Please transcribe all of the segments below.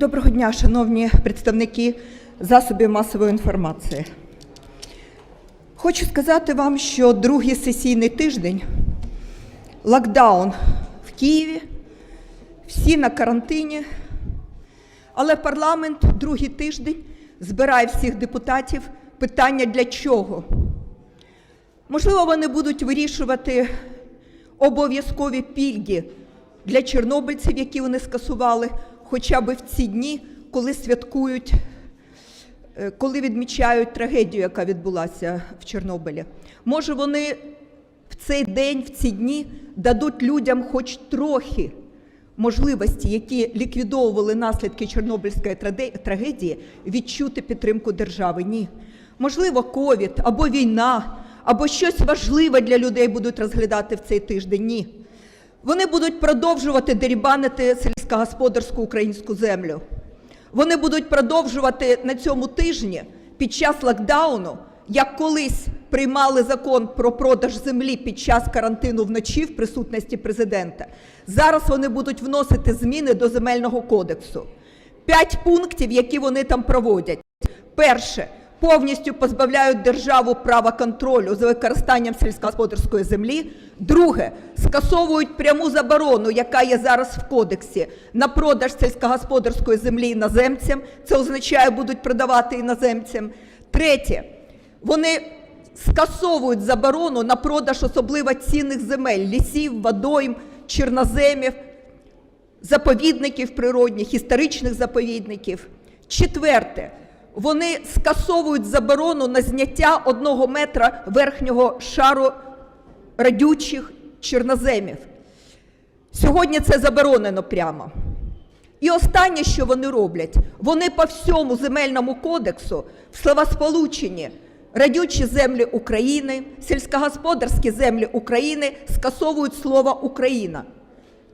Доброго дня, шановні представники засобів масової інформації. Хочу сказати вам, що другий сесійний тиждень, локдаун в Києві, всі на карантині, але парламент другий тиждень збирає всіх депутатів питання для чого. Можливо, вони будуть вирішувати обов'язкові пільги для чорнобильців, які вони скасували, хоча б в ці дні, коли святкують, е, коли відмічають трагедію, яка відбулася в Чорнобилі. Може, вони в цей день, в ці дні дадуть людям хоч трохи можливості, які ліквідовували наслідки Чорнобильської трагедії, відчути підтримку держави. Ні. Можливо, ковід або війна, або щось важливе для людей будуть розглядати в цей тиждень. Ні. Вони будуть продовжувати дерібанити сільськогосподарську українську землю. Вони будуть продовжувати на цьому тижні під час локдауну, як колись приймали закон про продаж землі під час карантину вночі в присутності президента. Зараз вони будуть вносити зміни до земельного кодексу. П'ять пунктів, які вони там проводять. Перше повністю позбавляють державу права контролю за використанням сільськогосподарської землі. Друге скасовують пряму заборону, яка є зараз в кодексі, на продаж сільськогосподарської землі іноземцям. Це означає, будуть продавати іноземцям. Третє, вони скасовують заборону на продаж особливо цінних земель, лісів, водойм, чорноземів, заповідників природних, історичних заповідників. Четверте, вони скасовують заборону на зняття одного метра верхнього шару радючих чорноземів. Сьогодні це заборонено прямо. І останнє, що вони роблять, вони по всьому земельному кодексу в словосполученні радючі землі України, сільськогосподарські землі України скасовують слово Україна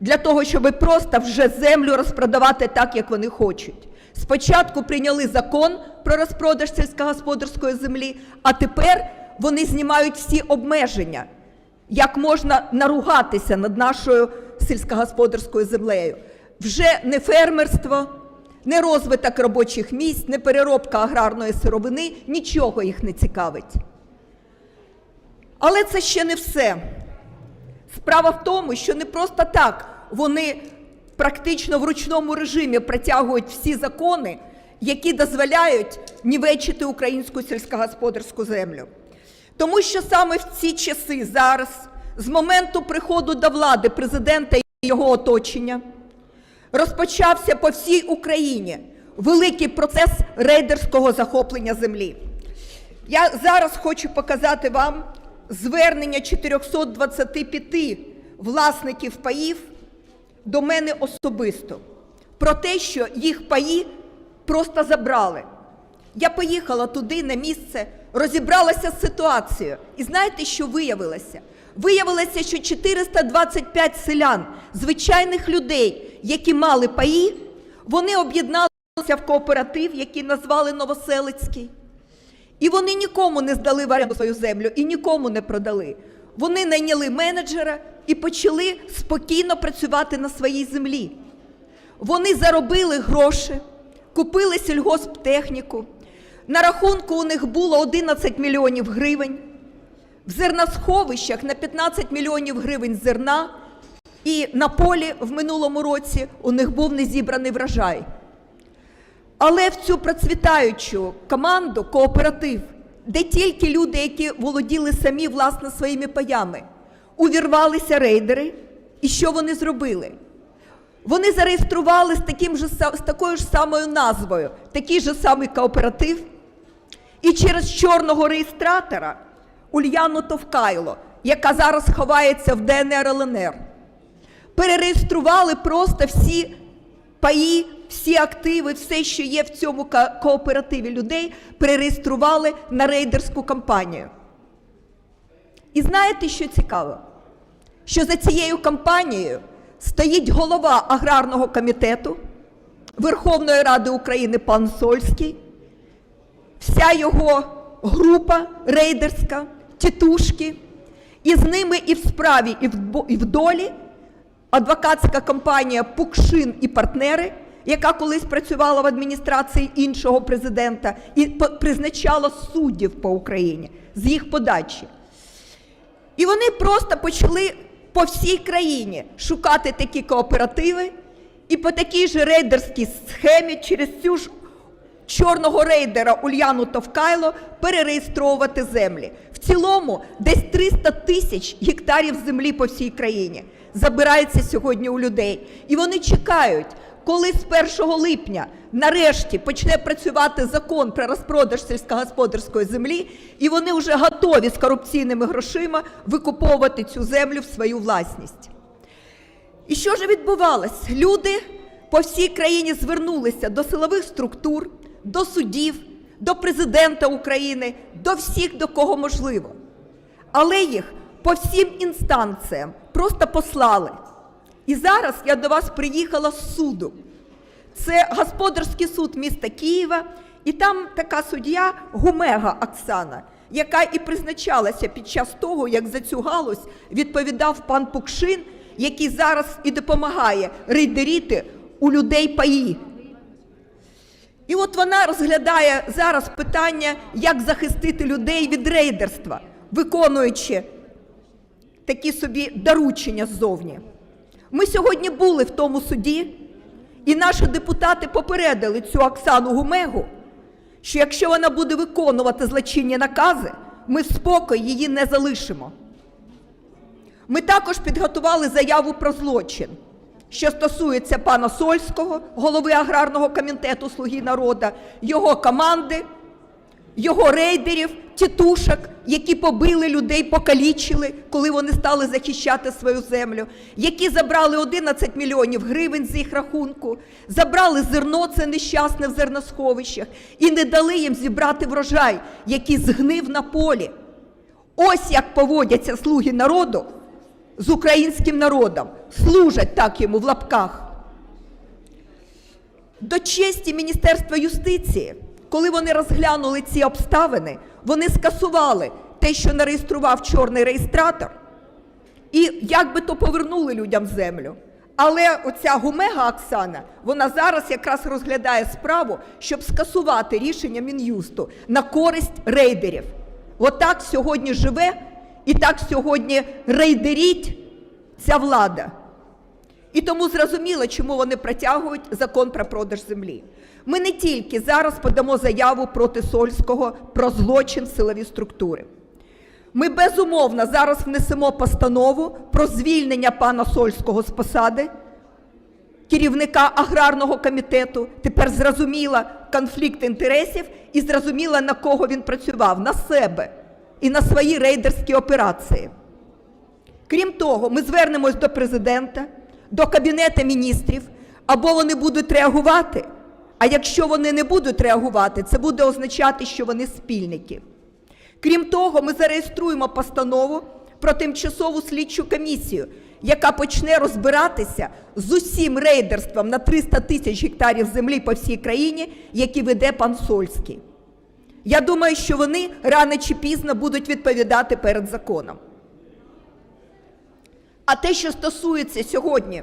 для того, щоб просто вже землю розпродавати так, як вони хочуть. Спочатку прийняли закон про розпродаж сільськогосподарської землі, а тепер вони знімають всі обмеження, як можна наругатися над нашою сільськогосподарською землею. Вже не фермерство, не розвиток робочих місць, не переробка аграрної сировини, нічого їх не цікавить. Але це ще не все. Справа в тому, що не просто так вони практично в ручному режимі протягують всі закони, які дозволяють нівечити українську сільськогосподарську землю. Тому що саме в ці часи зараз, з моменту приходу до влади президента і його оточення, розпочався по всій Україні великий процес рейдерського захоплення землі. Я зараз хочу показати вам звернення 425 власників паїв до мене особисто про те, що їх паї просто забрали. Я поїхала туди на місце, розібралася з ситуацією. І знаєте, що виявилося? Виявилося, що 425 селян, звичайних людей, які мали паї, вони об'єдналися в кооператив, який назвали Новоселицький. І вони нікому не здали в оренду свою землю і нікому не продали. Вони найняли менеджера і почали спокійно працювати на своїй землі. Вони заробили гроші, купили сільгосптехніку. На рахунку у них було 11 мільйонів гривень. В зерносховищах на 15 мільйонів гривень зерна. І на полі в минулому році у них був незібраний врожай. Але в цю процвітаючу команду, кооператив, де тільки люди, які володіли самі власне своїми паями, увірвалися рейдери, і що вони зробили? Вони зареєстрували з, таким же, з такою ж самою назвою, такий же самий кооператив, і через чорного реєстратора Ульяну Товкайло, яка зараз ховається в ДНР ЛНР, перереєстрували просто всі паї, всі активи, все, що є в цьому кооперативі людей, перереєстрували на рейдерську кампанію. І знаєте, що цікаво? Що за цією кампанією стоїть голова аграрного комітету Верховної Ради України пан Сольський, вся його група рейдерська, тітушки, і з ними і в справі, і в, долі адвокатська компанія Пукшин і партнери, яка колись працювала в адміністрації іншого президента і призначала суддів по Україні з їх подачі. І вони просто почали по всій країні шукати такі кооперативи і по такій же рейдерській схемі через цю ж чорного рейдера Ульяну Товкайло перереєстровувати землі. В цілому десь 300 тисяч гектарів землі по всій країні забирається сьогодні у людей. І вони чекають, коли з 1 липня нарешті почне працювати закон про розпродаж сільськогосподарської землі, і вони вже готові з корупційними грошима викуповувати цю землю в свою власність. І що ж відбувалось? Люди по всій країні звернулися до силових структур, до судів, до президента України, до всіх, до кого можливо. Але їх по всім інстанціям просто послали. І зараз я до вас приїхала з суду. Це господарський суд міста Києва, і там така суддя Гумега Оксана, яка і призначалася під час того, як за цю галузь відповідав пан Пукшин, який зараз і допомагає рейдеріти у людей паї. І от вона розглядає зараз питання, як захистити людей від рейдерства, виконуючи такі собі доручення ззовні. Ми сьогодні були в тому суді, і наші депутати попередили цю Оксану Гумегу, що якщо вона буде виконувати злочинні накази, ми в спокій її не залишимо. Ми також підготували заяву про злочин, що стосується пана Сольського, голови аграрного комітету Слуги народу, його команди, його рейдерів, тітушок, які побили людей, покалічили, коли вони стали захищати свою землю, які забрали 11 мільйонів гривень з їх рахунку, забрали зерно, це нещасне в зерносховищах, і не дали їм зібрати врожай, який згнив на полі. Ось як поводяться слуги народу з українським народом. Служать так йому в лапках. До честі Міністерства юстиції, коли вони розглянули ці обставини, вони скасували те, що нареєстрував чорний реєстратор, і як би то повернули людям землю. Але оця гумега Оксана, вона зараз якраз розглядає справу, щоб скасувати рішення Мін'юсту на користь рейдерів. Отак сьогодні живе і так сьогодні рейдеріть ця влада. І тому зрозуміло, чому вони протягують закон про продаж землі. Ми не тільки зараз подамо заяву проти Сольського про злочин силові структури. Ми безумовно зараз внесемо постанову про звільнення пана Сольського з посади, керівника аграрного комітету. Тепер зрозуміла конфлікт інтересів і зрозуміла, на кого він працював на себе і на свої рейдерські операції. Крім того, ми звернемось до президента, до Кабінету міністрів, або вони будуть реагувати. А якщо вони не будуть реагувати, це буде означати, що вони спільники. Крім того, ми зареєструємо постанову про тимчасову слідчу комісію, яка почне розбиратися з усім рейдерством на 300 тисяч гектарів землі по всій країні, які веде пан Сольський. Я думаю, що вони рано чи пізно будуть відповідати перед законом. А те, що стосується сьогодні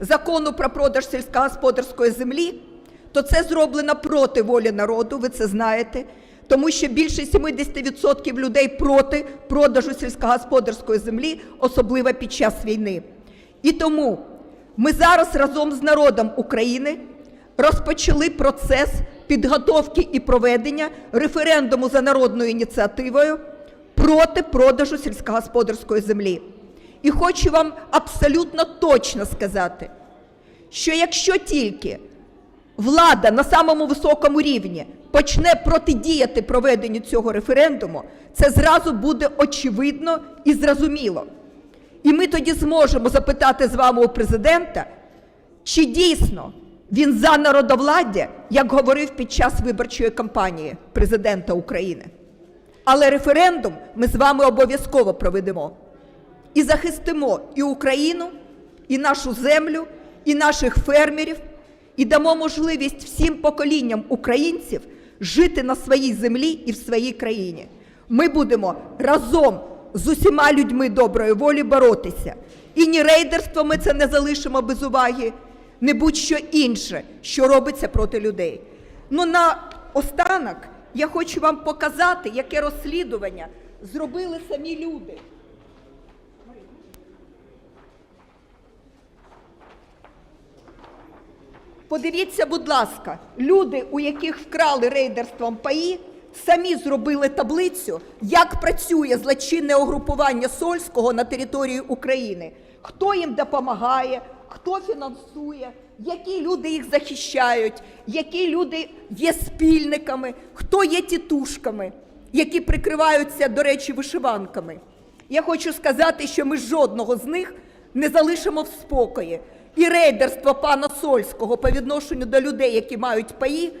закону про продаж сільськогосподарської землі, то це зроблено проти волі народу, ви це знаєте, тому що більше 70% людей проти продажу сільськогосподарської землі, особливо під час війни. І тому ми зараз разом з народом України розпочали процес підготовки і проведення референдуму за народною ініціативою проти продажу сільськогосподарської землі. І хочу вам абсолютно точно сказати, що якщо тільки влада на самому високому рівні почне протидіяти проведенню цього референдуму, це зразу буде очевидно і зрозуміло. І ми тоді зможемо запитати з вами у президента, чи дійсно він за народовладдя, як говорив під час виборчої кампанії президента України. Але референдум ми з вами обов'язково проведемо і захистимо і Україну, і нашу землю, і наших фермерів, і дамо можливість всім поколінням українців жити на своїй землі і в своїй країні. Ми будемо разом з усіма людьми доброї волі боротися. І ні рейдерство ми це не залишимо без уваги, не будь-що інше, що робиться проти людей. Ну на останок я хочу вам показати, яке розслідування зробили самі люди. Подивіться, будь ласка, люди, у яких вкрали рейдерством паї, самі зробили таблицю, як працює злочинне угрупування Сольського на території України, хто їм допомагає, хто фінансує, які люди їх захищають, які люди є спільниками, хто є тітушками, які прикриваються, до речі, вишиванками. Я хочу сказати, що ми жодного з них не залишимо в спокої. І рейдерство пана Сольського по відношенню до людей, які мають паї,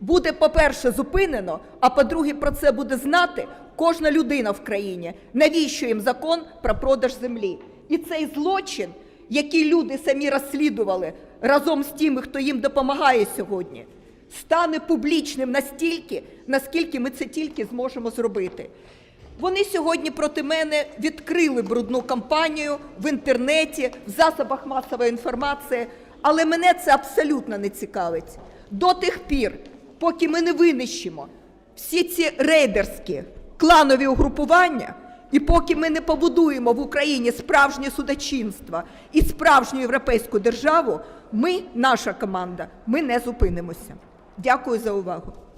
буде, по-перше, зупинено, а по-друге, про це буде знати кожна людина в країні. Навіщо їм закон про продаж землі? І цей злочин, який люди самі розслідували разом з тими, хто їм допомагає сьогодні, стане публічним настільки, наскільки ми це тільки зможемо зробити. Вони сьогодні проти мене відкрили брудну кампанію в інтернеті, в засобах масової інформації, але мене це абсолютно не цікавить. До тих пір, поки ми не винищимо всі ці рейдерські кланові угрупування, і поки ми не побудуємо в Україні справжнє судочинство і справжню європейську державу, ми, наша команда, ми не зупинимося. Дякую за увагу.